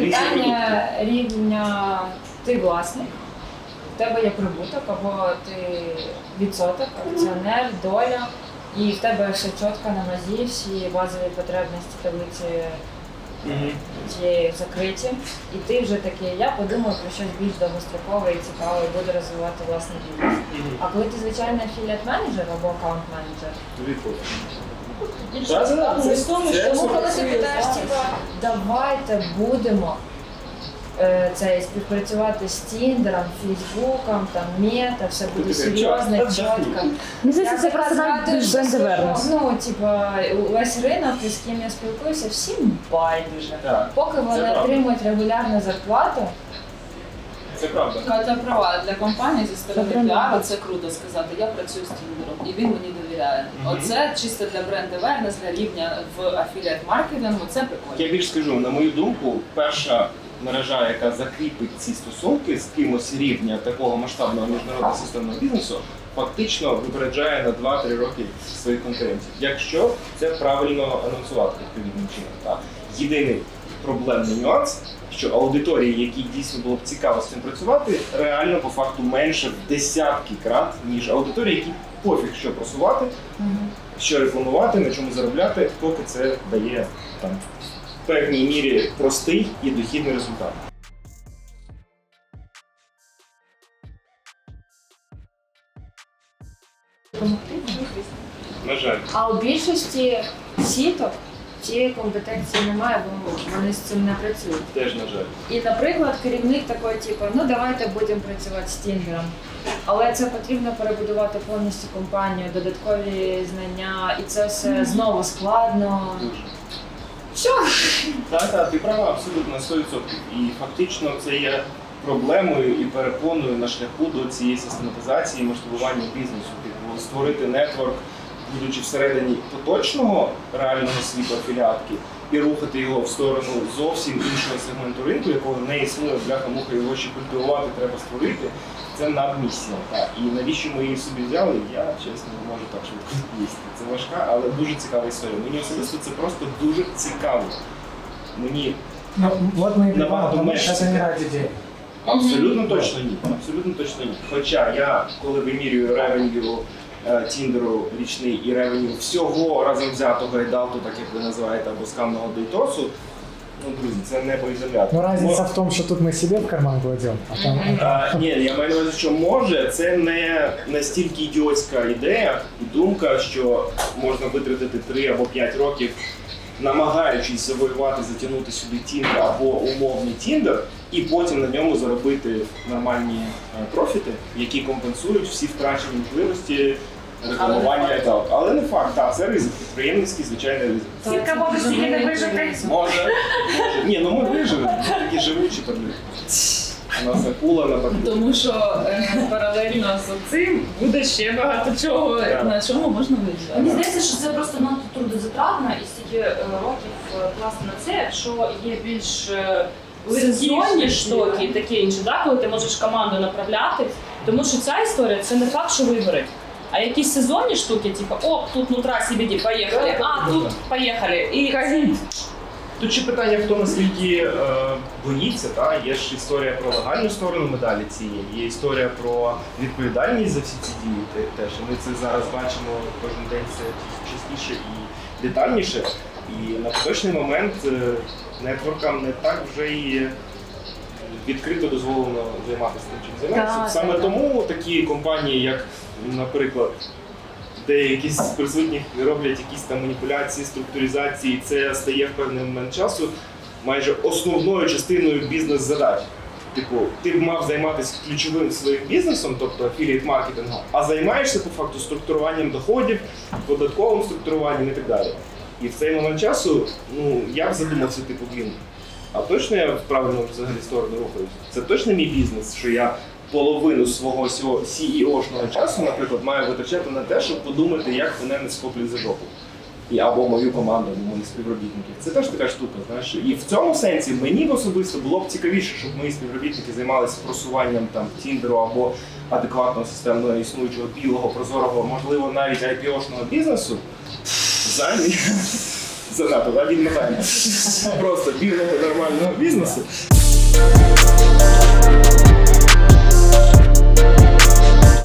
питання рівня ти власник, в тебе є прибуток, або ти відсоток, акціонер, доля, і в тебе ще чітко на нозі всі базові потребності таблиці цієї закриті. І ти вже такий, я подумав про щось більш довгострокове і цікаве, і буду розвивати власний бізнес. А коли ти звичайний афіліат менеджер або аккаунт менеджер, Да, цікавий в тому, це що тому, коли ти працює питаєш, типа, давайте будемо е, це, співпрацювати з Тіндером, Фейсбуком, там Мета, все буде Ти такий, серйозно, «Чорт, чітко. Мені здається, це просто що awareness. Ну, типа, весь ринок, і з ким я спілкуюся, всім байдуже. Так, Поки вони правда. отримують регулярну зарплату, це правда. Катя права для компанії зі сторони Це піару це круто сказати. Я працюю з Тіндером і він мені довіряє. Мгм. Оце чисто для бренд awareness, для рівня в афіліат маркетингу. Це прикольно. Я більш скажу, на мою думку, перша мережа, яка закріпить ці стосунки з кимось рівня такого масштабного міжнародного системного бізнесу, фактично випереджає на 2-3 роки своїх конкурентів. Якщо це правильно анонсувати відповідним чином. Так. Єдиний проблемний нюанс, що аудиторії, які дійсно було б цікаво з цим працювати, реально по факту менше в десятки крат, ніж аудиторії, які пофіг що просувати, що рекламувати, на чому заробляти, поки це дає там в певній мірі простий і дохідний результат. На жаль, а у більшості сіток цієї компетенції немає, бо вони з цим не працюють. теж на жаль. І, наприклад, керівник такий, типу, ну давайте будемо працювати з Тіндером. Але це потрібно перебудувати повністю компанію, додаткові знання, і це все знову складно. Дуже. Все. Так, так, ти права абсолютно на 100%. І фактично це є проблемою і перепоною на шляху до цієї систематизації і масштабування бізнесу. Типу створити нетворк, будучи всередині поточного реального світу афіліатки, і рухати його в сторону зовсім іншого сегменту ринку, якого не існує, бляха-муха, його ще культивувати треба створити. Це надмісія. І навіщо ми її собі взяли, я чесно не можу так швидко відповісти. Це важка, але дуже цікава історія. Мені особисто це просто дуже цікаво. Мені Ну, вот мы и На понимаем, потому меньше что это не ради денег. абсолютно точно ні. Абсолютно точно ні. Хоча я, коли вимірюю ревеню Тіндеру річний і ревеню всього разом взятого ідалту, так як ви називаєте, або скамного дейтосу, ну, друзі, це не повідомляти. Ну, разница в тому, що тут ми себе в карман кладемо, а там... А, ні, я маю на увазі, що може, це не настільки ідіотська ідея і думка, що можна витратити 3 або 5 років, намагаючись завоювати, затягнути сюди Тіндер або умовний Тіндер, і потім на ньому заробити нормальні е, профіти, які компенсують всі втрачені можливості рекламування і так. Але не факт, так, це ризик, підприємницький звичайний ризик. Сітка може собі не вижити. Може, може. Ні, ну ми виживемо, ми такі живучі подли. У нас акула на баку. Тому що е, з цим буде ще багато чого, Так. на чому можна Мені виїжджати. здається, що це просто надто трудозатратно і стільки е, років е, класти на це, якщо є більш е, сезонні штуки і таке інше, да, коли ти можеш команду направляти. Тому що ця історія це не факт, що вибори. А якісь сезонні штуки, типу, о, тут нутра CBD, поїхали, а тут поїхали. І. Тут ще питання в тому, наскільки е, боїться, та є ж історія про легальну сторону медалі цієї, є історія про відповідальність за всі ці дії. те- Теж ми це зараз бачимо кожен день все частіше і детальніше. І на поточний момент е, нетворкам не так вже і відкрито дозволено займатися тим, чим займаються. Так, Саме так, тому такі компанії, як, наприклад, деякі з присутніх роблять якісь там маніпуляції, структуризації, і це стає в певний момент часу майже основною частиною бізнес-задач. Типу, ти б мав займатися ключовим своїм бізнесом, тобто афілієт маркетингом, а займаєшся по факту структуруванням доходів, податковим структуруванням і так далі. І в цей момент часу, ну я б задумався, типу, блін, а точно я в правильну взагалі сторону рухаюся? Це точно мій бізнес, що я половину свого CEO-шного часу, наприклад, маю витрачати на те, щоб подумати, як мене не схоплять за жопу. І або мою команду, або моїх співробітників. Це теж така штука, знаєш. І в цьому сенсі мені особисто було б цікавіше, щоб мої співробітники займалися просуванням там Тіндеру або адекватного системного існуючого білого, прозорого, можливо, навіть IPO-шного бізнесу. Замість, занадто, да? він мотає. Просто білого нормального бізнесу.